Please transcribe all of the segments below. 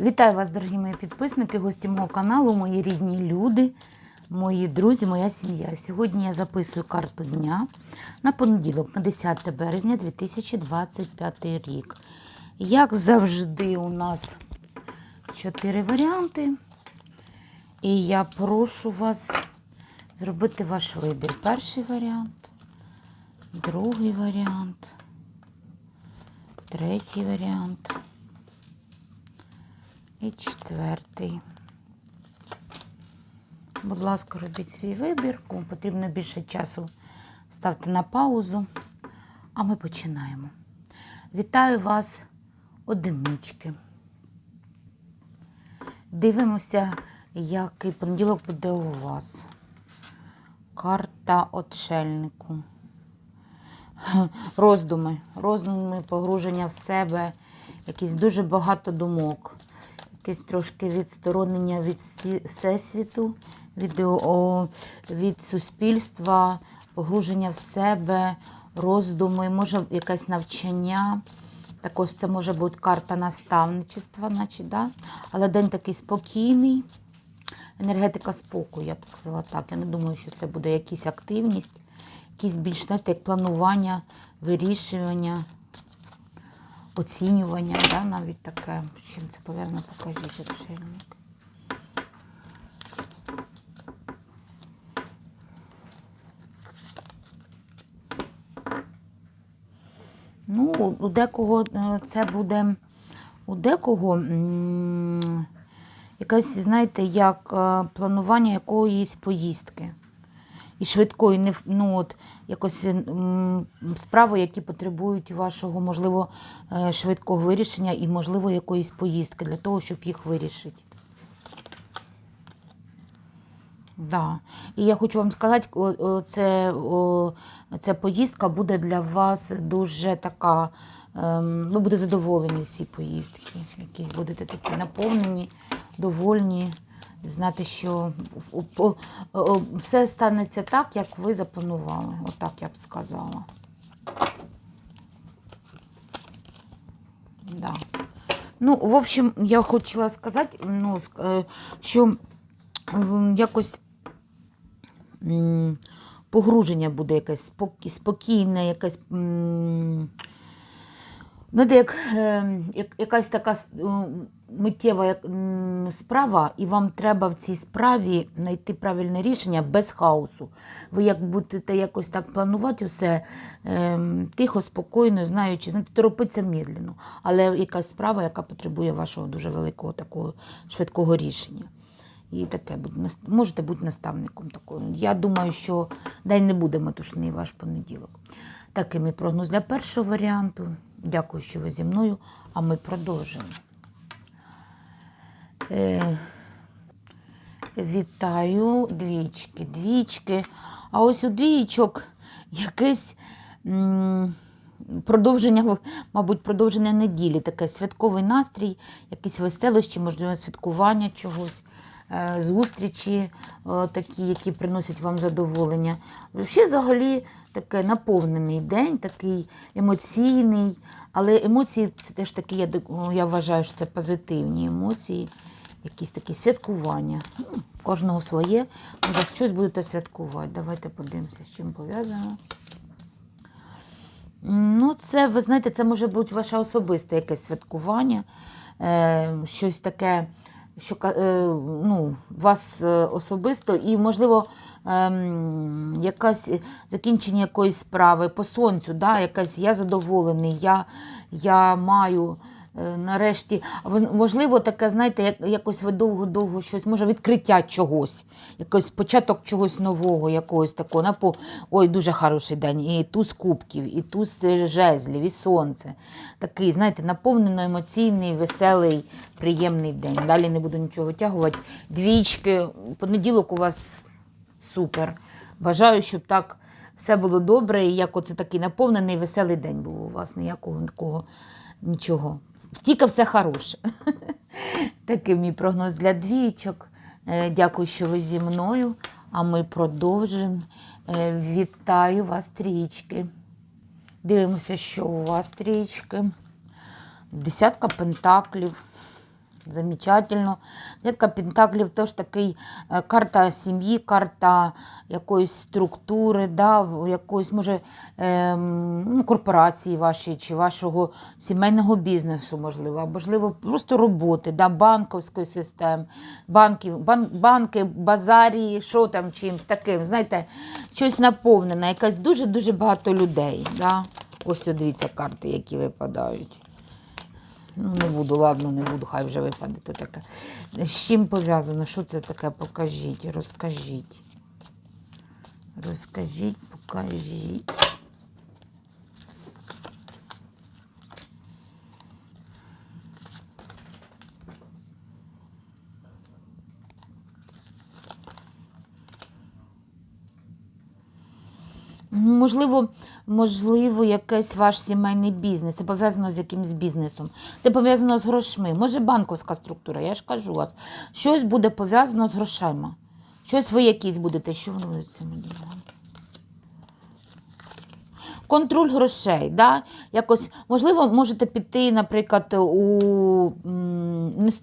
Вітаю вас, дорогі мої підписники, гості мого каналу, мої рідні люди, мої друзі, моя сім'я. Сьогодні я записую карту дня на понеділок, на 10 березня 2025 рік. Як завжди, у нас чотири варіанти. І я прошу вас зробити ваш вибір. Перший варіант, другий варіант, третій варіант. І четвертий. Будь ласка, робіть свій вибір. Кому потрібно більше часу, ставте на паузу. А ми починаємо. Вітаю вас, одинички. Дивимося, який понеділок буде у вас. Карта отшельнику. Роздуми. Роздуми, погруження в себе, якісь дуже багато думок якесь трошки відсторонення від всесвіту, від, о, від суспільства, погруження в себе, роздуми, може якесь навчання. Також це може бути карта наставничества, значить, да? але день такий спокійний. Енергетика спокою, я б сказала так. Я не думаю, що це буде якась активність, якісь більш знаєте, як планування, вирішування оцінювання, да, навіть таке. З чим це пов'язано, покажіть отшельник. Ну, у декого е, це буде, у декого м, якась, знаєте, як е, планування якоїсь поїздки і швидкої, не ну от якось м, справи, які потребують вашого, можливо, е, швидкого вирішення і, можливо, якоїсь поїздки для того, щоб їх вирішити. Да. І я хочу вам сказати, це, ця поїздка буде для вас дуже така. Ем, ви будете задоволені в цій поїздці. Якісь будете такі наповнені, довольні, знати, що все станеться так, як ви запланували. Отак я б сказала. Да. Ну, в общем, я хотіла сказати, ну, е, що якось погруження буде якесь спокійне, якесь. м, Знаєте, як, е, якась така миттєва справа, і вам треба в цій справі знайти правильне рішення без хаосу. Ви як будете якось так планувати усе е, тихо, спокійно, знаючи, знаєте, торопиться медленно. Але якась справа, яка потребує вашого дуже великого такого швидкого рішення. І таке можете бути наставником такою. Я думаю, що день не буде метушний ваш понеділок. Такий мій прогноз для першого варіанту. Дякую, що ви зі мною, а ми продовжимо. Е, вітаю, двічки, двічки. А ось у двічок якесь м, продовження, мабуть, продовження неділі, таке святковий настрій, якісь веселощі, можливо, святкування чогось, е, зустрічі такі, які приносять вам задоволення. Взагалі, взагалі, такий наповнений день, такий емоційний, але емоції це теж такі, я, я вважаю, що це позитивні емоції якісь такі святкування. Ну, кожного своє. Може, щось будете святкувати. Давайте подивимося, з чим пов'язано. Ну, це, ви знаєте, це може бути ваше особисте якесь святкування, е, щось таке, що е, ну, вас е, особисто, і, можливо, ем, якась е, закінчення якоїсь справи по сонцю, да, якась я задоволений, я, я маю. Е, Нарешті, можливо, таке, знаєте, як, якось ви довго-довго щось, може, відкриття чогось, якийсь початок чогось нового, якогось такого. Напо... Ой, дуже хороший день. І туз кубків, і туз е, жезлів, і сонце. Такий, знаєте, наповнено емоційний, веселий, приємний день. Далі не буду нічого витягувати. Двічки, понеділок у вас супер. Бажаю, щоб так все було добре, і як оце такий наповнений, веселий день був у вас. Ніякого такого нічого. Тільки все хороше. Такий мій прогноз для двічок. Е, Дякую, що ви зі мною. А ми продовжимо. Е, Вітаю вас, трічки. Дивимося, що у вас трічки. Десятка пентаклів. Замечательно. Дев'ятка Пентаклів теж такий е, карта сім'ї, карта якоїсь структури, да, якоїсь, може, ем, ну, корпорації вашої чи вашого сімейного бізнесу, можливо, або можливо, просто роботи, да, банковської системи, банків, бан, банки, базарі, що там чимось таким, знаєте, щось наповнене, якась дуже-дуже багато людей. Да? Ось дивіться карти, які випадають. Ну, не буду, ладно, не буду, хай вже випаде то таке. З чим пов'язано? Що це таке? Покажіть, розкажіть. Розкажіть, покажіть. Можливо, можливо, якийсь ваш сімейний бізнес. Це пов'язано з якимось бізнесом. Це пов'язано з грошми. Може, банковська структура, я ж кажу вас. Щось буде пов'язано з грошима. Щось ви якісь будете. Що воно це мені? Контроль грошей, да? Якось, можливо, можете піти, наприклад, у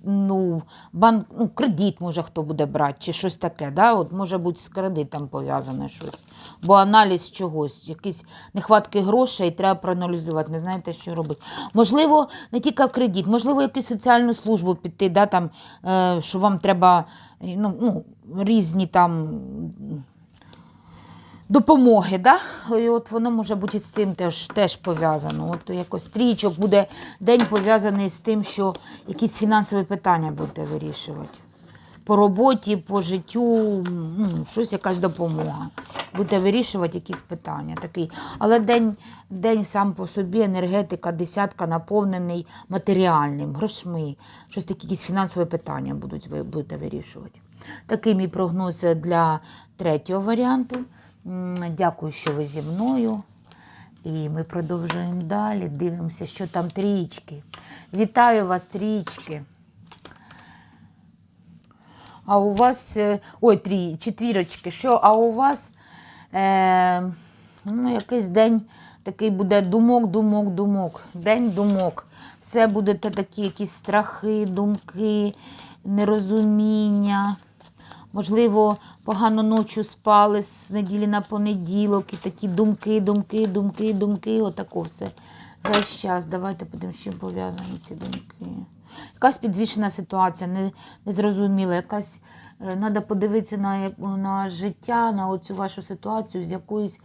ну, банк, ну, кредит, може, хто буде брати, чи щось таке. Да? От, може бути з кредитом пов'язане щось. Бо аналіз чогось, якісь нехватки грошей, треба проаналізувати, не знаєте, що робити. Можливо, не тільки кредит, можливо, якусь соціальну службу піти, да, там, е, що вам треба ну, ну, різні там допомоги. Да? І от воно може бути з цим теж, теж пов'язано. От якось трічок буде день пов'язаний з тим, що якісь фінансові питання будете вирішувати. По роботі, по життю, ну, щось якась допомога. Будете вирішувати якісь питання. Такий. Але день, день сам по собі, енергетика, десятка наповнений матеріальним, грошми. Щось такі якісь фінансові питання будуть, будете вирішувати. Такий мій прогноз для третього варіанту. Дякую, що ви зі мною. І ми продовжуємо далі. Дивимося, що там трічки. Вітаю вас, трічки. А у вас. е, Ой, трі, четвірочки. Що? А у вас е, ну, якийсь день такий буде думок, думок, думок. День думок. Все будете такі якісь страхи, думки, нерозуміння. Можливо, погано ночі спали з неділі на понеділок, і такі думки, думки, думки, думки, отако все. Весь час. Давайте подивимося, з чим пов'язані ці думки. Якась підвішена ситуація, не, незрозуміла, якась треба подивитися на, на життя, на оцю вашу ситуацію з якоїсь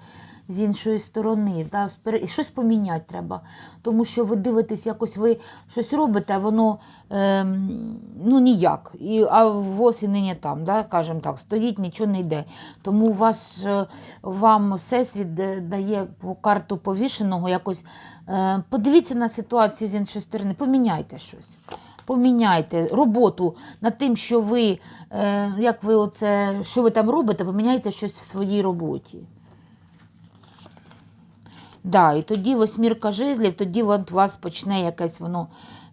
з іншої сторони. Да, і щось поміняти треба. Тому що ви дивитесь, якось ви щось робите, а воно ну, ніяк. І, а ВОЗ і нині там, да, кажемо так, стоїть, нічого не йде. Тому вас, е, вам Всесвіт дає карту повішеного якось. Е, подивіться на ситуацію з іншої сторони, поміняйте щось. Поміняйте роботу над тим, що ви, е, як ви оце, що ви там робите, поміняйте щось в своїй роботі. Да, і тоді восьмірка жезлів, тоді у вас почне якась воно,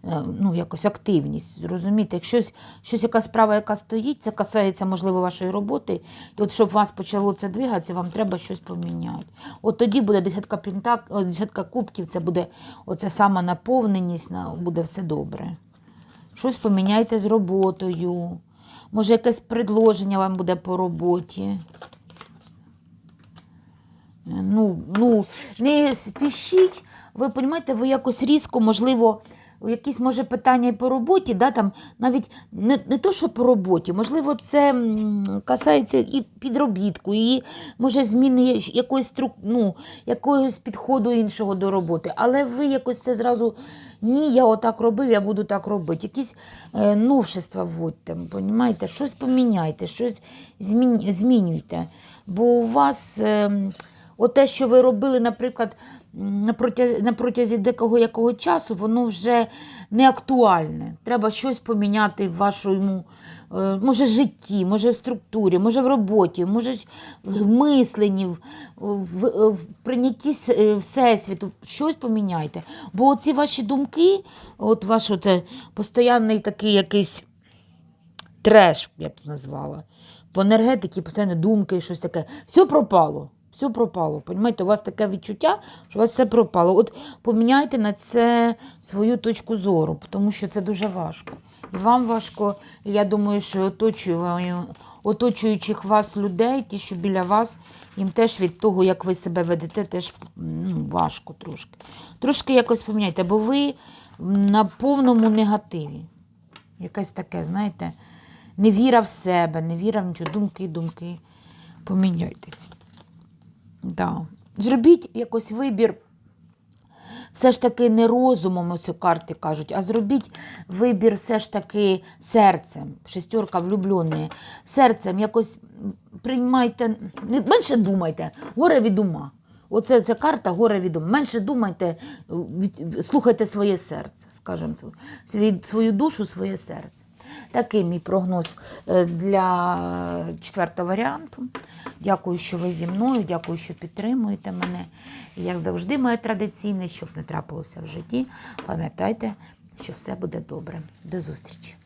е, ну, якось активність. Розумієте, якщо щось, яка справа, яка стоїть, це касається, можливо, вашої роботи. І от щоб у вас почало це двигатися, вам треба щось поміняти. От тоді буде десятка пентак, о, десятка кубків, це буде оця сама наповненість, буде все добре. Щось поміняйте з роботою. Може, якесь предложення вам буде по роботі. Ну, ну, не спішіть, ви розумієте, ви якось різко, можливо, якісь може питання по роботі, да, там, навіть не, не то, що по роботі, можливо, це касається і підробітку, і може зміни якоїсь, ну, якогось підходу іншого до роботи. Але ви якось це зразу ні, я отак робив, я буду так робити. Якісь е, новшества вводьте, понімаєте? щось поміняйте, щось змінюйте. Бо у вас. Е, От те, що ви робили, наприклад, на протязі, декого якого часу, воно вже не актуальне. Треба щось поміняти в вашому, е, може, житті, може, в структурі, може, в роботі, може, в мисленні, в, в, в прийнятті е, Всесвіту. Щось поміняйте. Бо оці ваші думки, от ваш оце постоянний такий якийсь треш, я б назвала. По енергетиці постійно думки, щось таке. Все пропало. Все пропало. Понімаєте, у вас таке відчуття, що у вас все пропало. От поміняйте на це свою точку зору, тому що це дуже важко. І вам важко, і я думаю, що оточую- оточуючих вас людей, ті, що біля вас, їм теж від того, як ви себе ведете, теж ну, важко трошки. Трошки якось поміняйте, бо ви на повному негативі. Якесь таке, знаєте, невіра в себе, невіра в нічого, думки, думки. Поміняйтесь. Да. Зробіть якось вибір. Все ж таки не розумом, ось карти кажуть, а зробіть вибір все ж таки серцем. Шестерка влюблені. Серцем якось приймайте, не- менше думайте, горе від ума. Оце ця карта горе від ума. Менше думайте, від- слухайте своє серце, скажімо, свою душу, своє серце. Такий мій прогноз е, для четвертого варіанту. Дякую, що ви зі мною, дякую, що підтримуєте мене. Як завжди, моє традиційне, щоб не трапилося в житті, пам'ятайте, що все буде добре. До зустрічі.